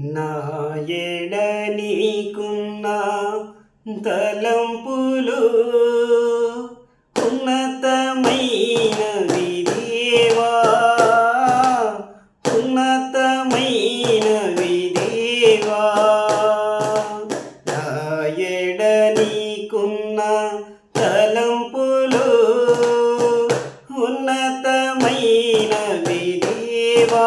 నా ఎడ నీకున్న తలంపులు ఉన్నతమైన విదేవా ఉన్నతమైన విదేవా నా ఎడ నీకున్న తలంపులు ఉన్నతమైన విదేవా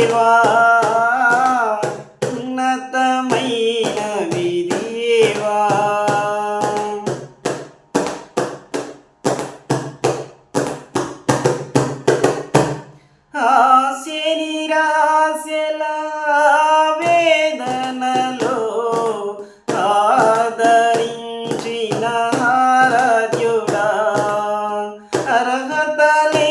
విధివా ఉన్నతమైన విధివా ఆశ నిరాశల వేదనలో ఆదరించిన ఆరాధ్యుడా అర్హత లేని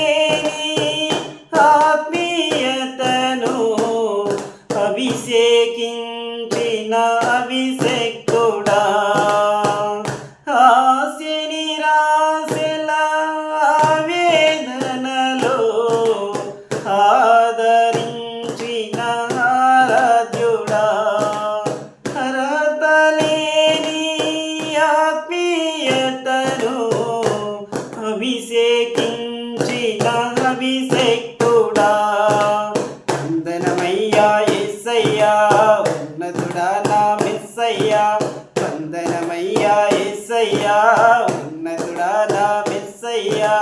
మెస్సయ్యా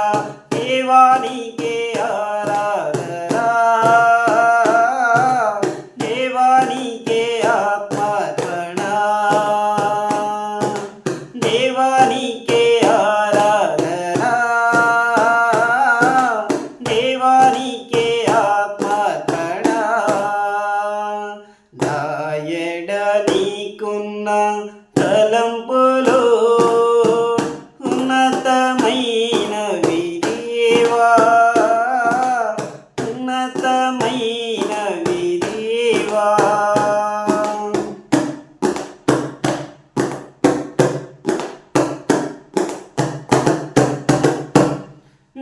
దేవానికే ఆరాధనా. దేవానికే ఆత్మార్పణ దేవానికే ఆరాధనా. దేవానికే ఆత్మార్పణ నా నీకున్న తలంపులు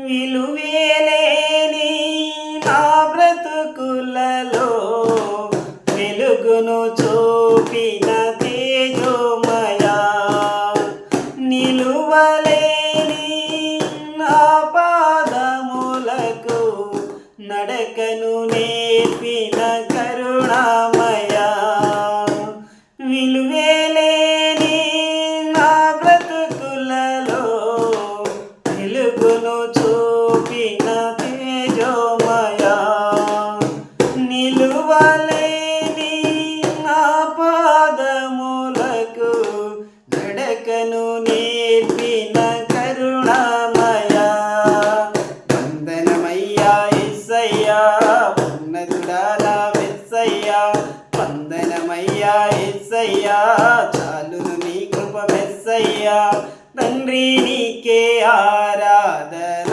విలువేలేని నా బ్రతుకులలో వెలుగును చూపిన తేజోమయా. నిలువలేని నా పాదములకు నడకను నేర్పిన కరుణామయా. చాలును నీ కృప మెస్సయ్యా. తండ్రి నీకే ఆరాధన.